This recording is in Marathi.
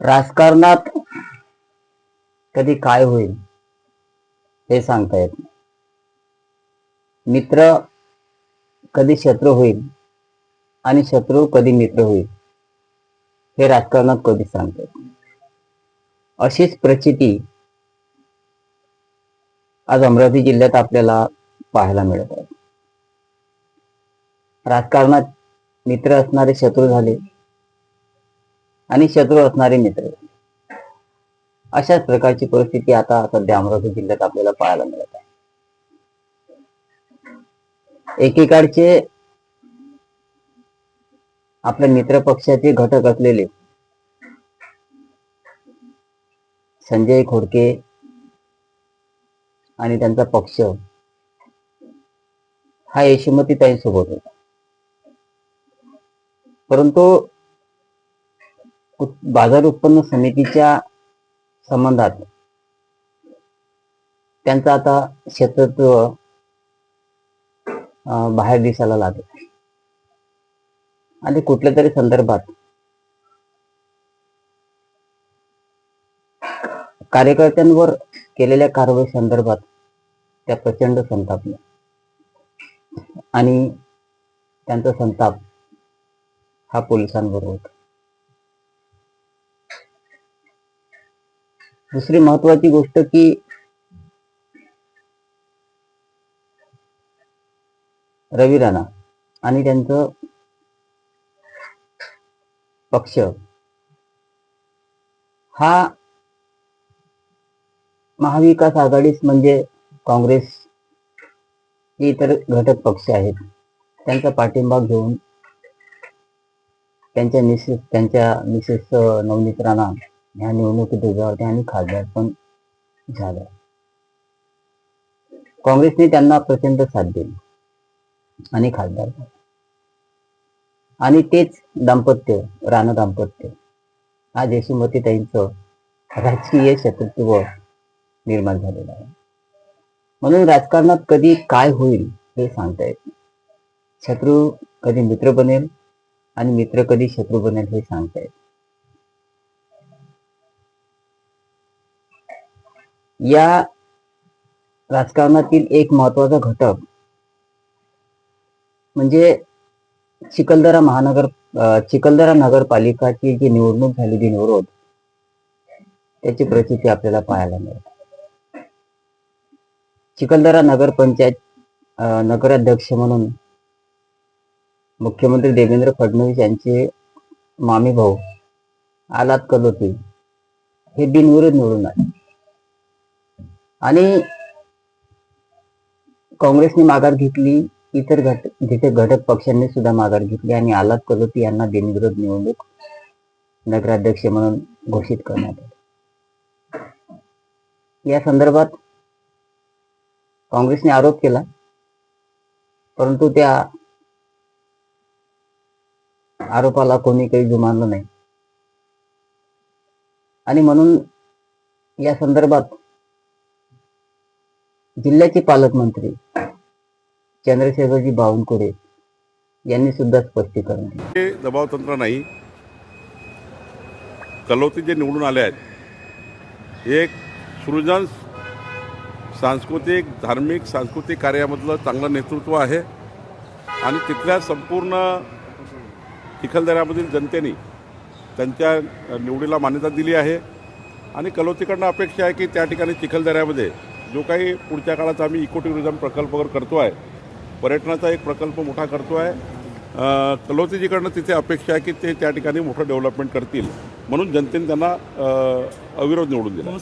राजकारणात कधी काय होईल हे सांगता येत नाही. मित्र कधी शत्रू होईल आणि शत्रू कधी मित्र होईल हे राजकारणात कधी सांगता येत नाही. अशीच प्रचिती आज अमरावती जिल्ह्यात आपल्याला पाहायला मिळत आहे. राजकारणात मित्र असणारे शत्रू झाले आणि शत्रू असणारे मित्र. अशाच प्रकारची परिस्थिती आता सध्या अमरावती जिल्ह्यात आपल्याला पाहायला मिळत आहे. एकीकडचे आपल्या मित्र पक्षाचे घटक असलेले संजय खोडके आणि त्यांचा पक्ष हा यशोमती ताईसोबत होता. परंतु बाजार उत्पन्न समितीच्या संबंधात. त्यांचं आता शत्रुत्व बाहेर दिसायला लागत आणि कुठल्या तरी संदर्भात कार्यकर्त्यांवर केलेल्या कारवाई संदर्भात त्या प्रचंड संतापल्या. आणि त्यांचा संताप हा पोलिसांवर होता. दुसरी महत्वाची गोष्ट की रवी राणा आणि त्यांचं पक्ष हा महाविकास आघाडीच म्हणजे काँग्रेस हे इतर घटक पक्ष आहेत. त्यांचा पाठिंबा घेऊन त्यांच्या मिसेस त्यांच्या मिसेस नवनीत राणा ह्या निवडणुकीत उभ्या होत्या आणि खासदार पण झाल्या काँग्रेसने त्यांना प्रचंड साथ दिली. आणि खासदार आणि तेच दाम्पत्य राणा दाम्पत्य. आज यशोमती राजकीय शत्रुत्व निर्माण झालेलं आहे. म्हणून राजकारणात कधी काय होईल हे सांगता येत नाही. शत्रू कधी मित्र बनेल आणि मित्र कधी शत्रू बनेल हे सांगता येत या राजकारणातील एक महत्त्वाचा घटक म्हणजे चिखलदरा महानगर चिखलदरा नगरपालिकाची जी निवडणूक झालेली निवडणूक त्याची प्रचिती आपल्याला पाहायला मिळते चिखलदरा नगरपंचायत नगराध्यक्ष म्हणून मुख्यमंत्री देवेंद्र फडणवीस यांचे मामी भाऊ आलात कलोते हे बिनविरोध निवडून आले. आणि काँग्रेसने माघार घेतली इतर घट जिथे घटक पक्षांनी सुद्धा माघार घेतली आणि आलात कलोती यांना बिनविरोध निवडणूक नगराध्यक्ष म्हणून घोषित करण्यात आले. या संदर्भात काँग्रेसने आरोप केला परंतु त्या आरोपाला कोणी काही जुमानलं नाही. आणि म्हणून या संदर्भात जिल्ह्याचे पालकमंत्री चंद्रशेखरजी बावनकुळे यांनी सुद्धा स्पष्टीकरण दिले. दबाव तंत्र नाही. कलोती जे निवडून आले आहेत एक सृजन सांस्कृतिक धार्मिक सांस्कृतिक कार्यामधलं चांगलं नेतृत्व आहे. आणि तिथल्या संपूर्ण चिखलदऱ्यामधील जनतेने त्यांच्या निवडीला मान्यता दिली आहे. आणि कलोतीकडनं अपेक्षा आहे की त्या ठिकाणी चिखलदऱ्यामध्ये जो काही पुढच्या काळात आम्ही इको टुरिझम प्रकल्पवर करतो आहे पर्यटनाचा एक प्रकल्प मोठा करतो आहे. कलोतीजीकडनं तिथे अपेक्षा आहे की ते त्या ठिकाणी मोठं डेव्हलपमेंट करतील. म्हणून जनतेने त्यांना अविरोध निवडून दिला.